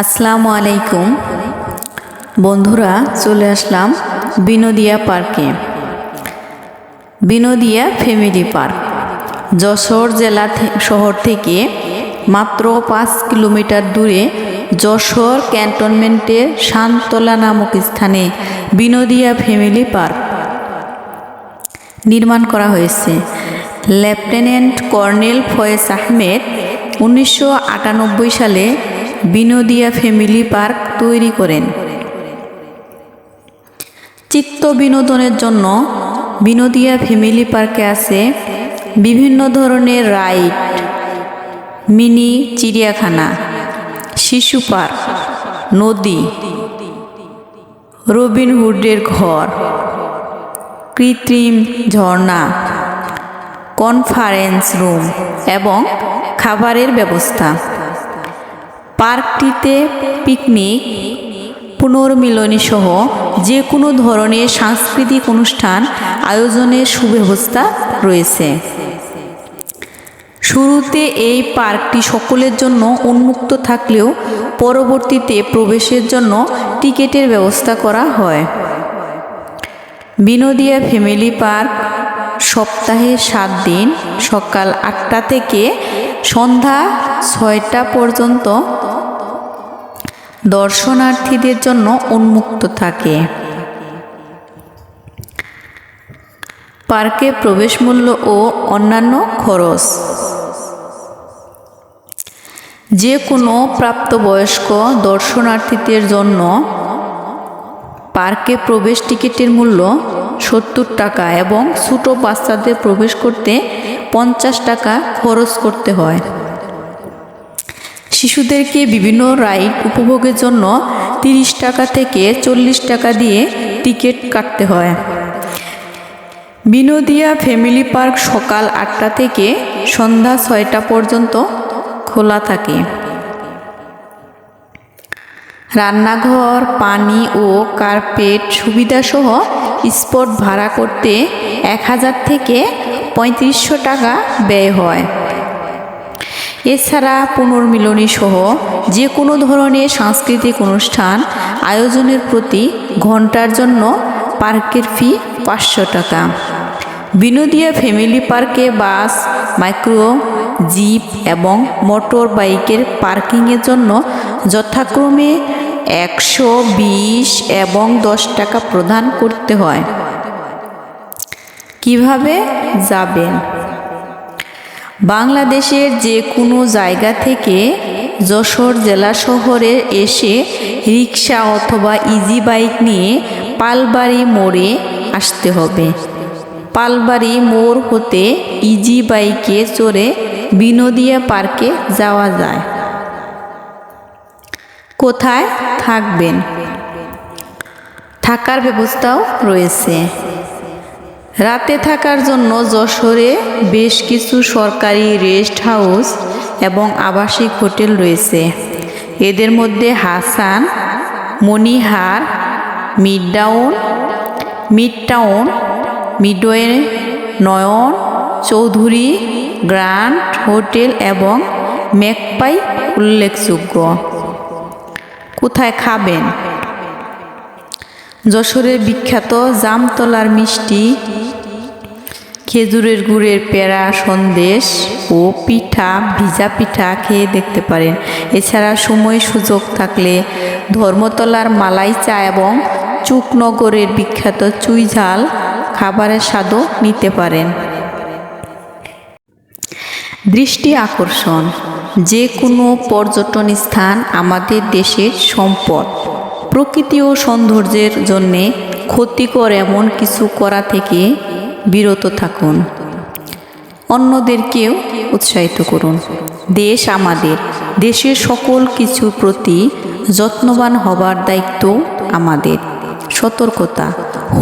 আসসালামু আলাইকুম। বন্ধুরা, চলে আসলাম বিনোদিয়া পার্কে। বিনোদিয়া ফ্যামিলি পার্ক, যশোর জেলা শহর থেকে মাত্র পাঁচ কিলোমিটার দূরে যশোর ক্যান্টনমেন্টের শান্তলা নামক স্থানে বিনোদিয়া ফ্যামিলি পার্ক নির্মাণ করা হয়েছে। লেফটেন্যান্ট কর্নেল ফয়েজ আহমেদ উনিশশো আটানব্বই সালে বিনোদিয়া ফ্যামিলি পার্ক তৈরি করেন। চিত্ত বিনোদনের জন্য বিনোদিয়া ফ্যামিলি পার্কে আছে বিভিন্ন ধরনের রাইড, মিনি চিড়িয়াখানা, শিশু পার্ক, নদী রবিনহুডের ঘর, কৃত্রিম ঝর্ণা, কনফারেন্স রুম এবং খাবারের ব্যবস্থা। পার্কটিতে পিকনিক পুনর্মিলনী সহ যে কোনো ধরনের সাংস্কৃতিক অনুষ্ঠান আয়োজনের সুব্যবস্থা রয়েছে। শুরুতে এই পার্কটি সকলের জন্য উন্মুক্ত থাকলেও পরবর্তীতে প্রবেশের জন্য টিকিটের ব্যবস্থা করা হয়। বিনোদিয়া ফ্যামিলি পার্ক সপ্তাহে সাত দিন সকাল আটটা থেকে সন্ধ্যা ছয়টা পর্যন্ত দর্শনার্থীদের জন্য উন্মুক্ত থাকে। পার্কে প্রবেশ মূল্য ও অন্যান্য খরচ। যে কোনো প্রাপ্তবয়স্ক দর্শনার্থীদের জন্য পার্কে প্রবেশ টিকিটের মূল্য সত্তর টাকা এবং ছোটো বাচ্চাদের প্রবেশ করতে পঞ্চাশ টাকা খরচ করতে হয়। শিশুদেরকে বিভিন্ন রাইড উপভোগের জন্য তিরিশ টাকা থেকে চল্লিশ টাকা দিয়ে টিকিট কাটতে হয়। বিনোদিয়া ফ্যামিলি পার্ক সকাল আটটা থেকে সন্ধ্যা ছয়টা পর্যন্ত খোলা থাকে। রান্নাঘর, পানি ও কার্পেট সুবিধাসহ স্পট ভাড়া করতে এক হাজার থেকে পঁয়ত্রিশশো টাকা ব্যয় হয়। এছাড়া পুনর্মিলনী সহ যে কোনো ধরনের সাংস্কৃতিক অনুষ্ঠান আয়োজনের প্রতি ঘণ্টার জন্য পার্কের ফি পাঁচশো টাকা। বিনোদিয়া ফ্যামিলি পার্কে বাস, মাইক্রো, জিপ এবং মোটর বাইকের পার্কিংয়ের জন্য যথাক্রমে একশো বিশ এবং দশ টাকা প্রদান করতে হয়। কীভাবে যাবেন? বাংলাদেশের যে কোনো জায়গা থেকে যশোর জেলা শহরে এসে রিক্সা অথবা ইজি বাইক নিয়ে পালবাড়ি মোড়ে আসতে হবে। পালবাড়ি মোড় হতে ইজি বাইকে চড়ে বিনোদিয়া পার্কে যাওয়া যায়। কোথায় থাকবেন? থাকার ব্যবস্থাও রয়েছে। রাতে থাকার জন্য যশোরে বেশ কিছু সরকারি রেস্ট হাউস এবং আবাসিক হোটেল রয়েছে। এদের মধ্যে Hasan Monihar midtown midtown, midway, Nayan, Chowdhury grand hotel এবং মেকপাই উল্লেখযোগ্য। কোথায় খাবেন? যশোরের বিখ্যাত জামতলার মিষ্টি, খেজুরের গুড়ের পেড়া সন্দেশ ও পিঠা, ভিজা পিঠা খেয়ে দেখতে পারেন। এছাড়া সময় সুযোগ থাকলে ধর্মতলার মালাই চা এবং চুকনগরের বিখ্যাত চুই ঝাল খাবারের স্বাদও নিতে পারেন। দৃষ্টি আকর্ষণ, যে কোনো পর্যটন স্থান আমাদের দেশের সম্পদ। প্রকৃতি ও সৌন্দর্যের জন্যে ক্ষতিকর এমন কিছু করা থেকে বিরত থাকুন। অন্যদেরকেও উৎসাহিত করুন। দেশ আমাদের, দেশের সকল কিছুর প্রতি যত্নবান হবার দায়িত্ব আমাদের। সতর্কতা,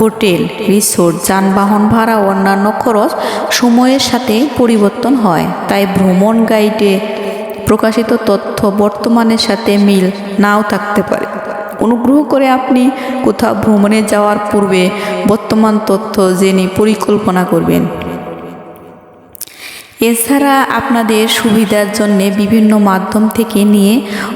হোটেল, রিসোর্ট, যানবাহন ভাড়া অন্যান্য খরচ সময়ের সাথে পরিবর্তন হয়। তাই ভ্রমণ গাইডে প্রকাশিত তথ্য বর্তমানের সাথে মিল নাও থাকতে পারে। অনুগ্রহ করে আপনি কোথাও ভ্রমণে যাওয়ার পূর্বে বর্তমান তথ্য জেনে পরিকল্পনা করবেন। এছাড়া আপনাদের সুবিধার জন্যে বিভিন্ন মাধ্যম থেকে নিয়ে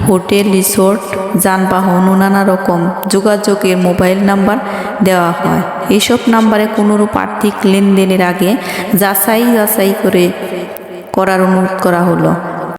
হোটেল, রিসোর্ট, যানবাহন ও নানা রকম যোগাযোগের মোবাইল নাম্বার দেওয়া হয়। এসব নাম্বারে কোনোরূপ আর্থিক লেনদেনের আগে যাচাই যাচাই করে করার অনুরোধ করা হলো।